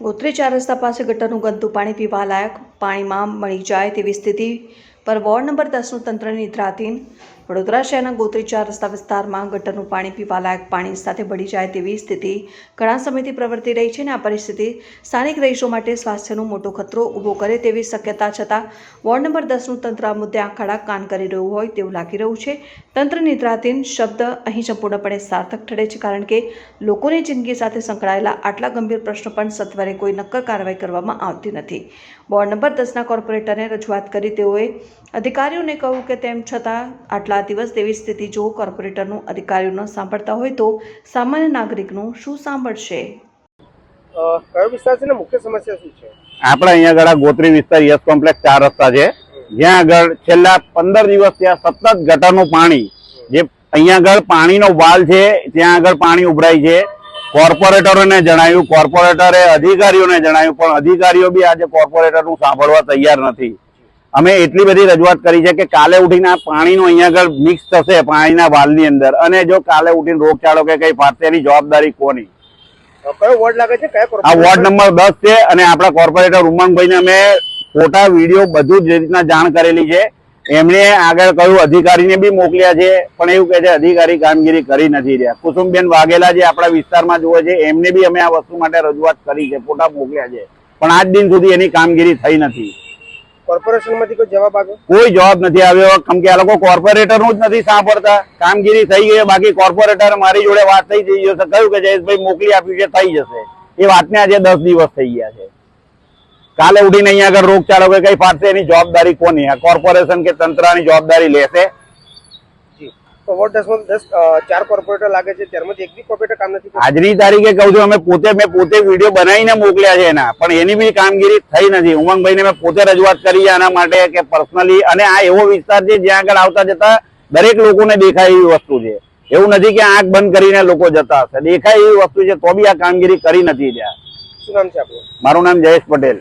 ગોત્રી ચાર રસ્તા પાસે ગટરનું ગંદુ પાણી પીવા લાયક પાણીમાં મળી જાય તેવી સ્થિતિ પર વોર્ડ નંબર દસનું તંત્રની નિદ્રાધીન વડોદરા શહેરના ગોત્રીચાર રસ્તા વિસ્તારમાં ગટરનું પાણી પીવા લાયક પાણી સાથે ભળી જાય તેવી સ્થિતિ ઘણા સમયથી પ્રવર્તી રહી છે અને આ પરિસ્થિતિ સ્થાનિક રહીશો માટે સ્વાસ્થ્યનો મોટો ખતરો ઊભો કરે તેવી શક્યતા છતાં વોર્ડ નંબર દસનું તંત્ર આ મુદ્દે આંખાડા કાન કરી રહ્યું હોય તેવું લાગી રહ્યું છે. તંત્ર નિદ્રાધીન શબ્દ અહીં સંપૂર્ણપણે સાર્થક ઠરે છે કારણ કે લોકોની જિંદગી સાથે સંકળાયેલા આટલા ગંભીર પ્રશ્નો પણ સત્વરે કોઈ નક્કર કાર્યવાહી કરવામાં આવતી નથી. વોર્ડ નંબર દસના કોર્પોરેટરને રજૂઆત કરી તેઓએ અધિકારીઓને કહ્યું કે તેમ છતાં આટલા દિવસ તેવી સ્થિતિ જો કોર્પોરેટરનું અધિકારીઓ ન સાંભળતા હોય તો સામાન્ય નાગરિકનું શું સાંભળશે? કયો વિસ્તાર છે ને? મુખ્ય સમસ્યા શું છે? આપણે અહીંયા આગળ ગોત્રી વિસ્તાર યસ કોમ્પ્લેક્સ ચાર રસ્તા છે. જ્યાં આગળ છેલ્લા પંદર દિવસ ત્યાં સતત ગટરનું પાણી જે અહીંયા આગળ પાણીનો વાલ છે ત્યાં આગળ પાણી ઉભરાય છે. કોર્પોરેટરોને જણાવ્યું કોર્પોરેટરે અધિકારીઓને જણાવ્યું પણ અધિકારીઓ બી આજે કોર્પોરેટરનું સાંભળવા તૈયાર નથી. અમે એટલી બધી રજૂઆત કરી છે કે કાલે ઉઠીને પાણીનું અહીંયા આગળ મિક્સ થશે પાણીના વાલની અંદર. અને જો કાલે ઉઠીને રોગચાળો કે કઈ ફાટશે એની જવાબદારી કોની? કયો વોર્ડ લાગે છે? આ વોર્ડ નંબર દસ છે અને આપણા કોર્પોરેટર ઉમંગભાઈને અમે ફોટા વીડિયો બધું જ રીતના જાણ કરેલી છે. એમણે આગળ કહ્યું અધિકારીને બી મોકલ્યા છે પણ એવું કહે છે અધિકારી કામગીરી કરી નથી રહ્યા. કુસુમબેન વાઘેલા જે આપણા વિસ્તારમાં જુએ છે એમને બી અમે આ વસ્તુ માટે રજૂઆત કરી છે ફોટા મોકલ્યા છે. પણ આજ દિન સુધી એની કામગીરી થઈ નથી. કોર્પોરેશનમાંથી કોઈ જવાબ નથી આવ્યો. કેમ કે આ લોકો કોર્પોરેટરનું જ નથી સાંભળતા. કામગીરી થઈ ગઈ, બાકી કોર્પોરેટર મારી જોડે વાત થઈ જઈ જશે કહ્યું કે જયેશભાઈ મોકલી આપ્યું છે, થઈ જશે. એ વાતને આજે દસ દિવસ થઈ ગયા છે. કાલે ઉઠીને અહીંયા આગળ રોગચાળો કઈ ફાટશે એની જવાબદારી કોની? કોર્પોરેશન કે તંત્રની જવાબદારી લેશે? વોર્ડ દસમાં દસ ચાર કોર્પોરેટર લાગે છે. ત્યારમાંથી એક બી કોર્પોરેટર કામ નથી આજની તારીખે કહું છું અમે પોતે મેં પોતે વીડિયો બનાવીને મોકલ્યા છે એના. પણ એની બી કામગીરી થઈ નથી. ઉમંગભાઈને મેં પોતે રજૂઆત કરી છે આના માટે કે પર્સનલી અને આ એવો વિસ્તાર છે જ્યાં આગળ આવતા જતા દરેક લોકોને દેખાય એવી વસ્તુ છે. એવું નથી કે આંખ બંધ કરીને લોકો જતા હશે. દેખાય એવી વસ્તુ છે તો બી આ કામગીરી કરી નથી ત્યાં શું નામ છે આપણું મારું નામ જયેશ પટેલ.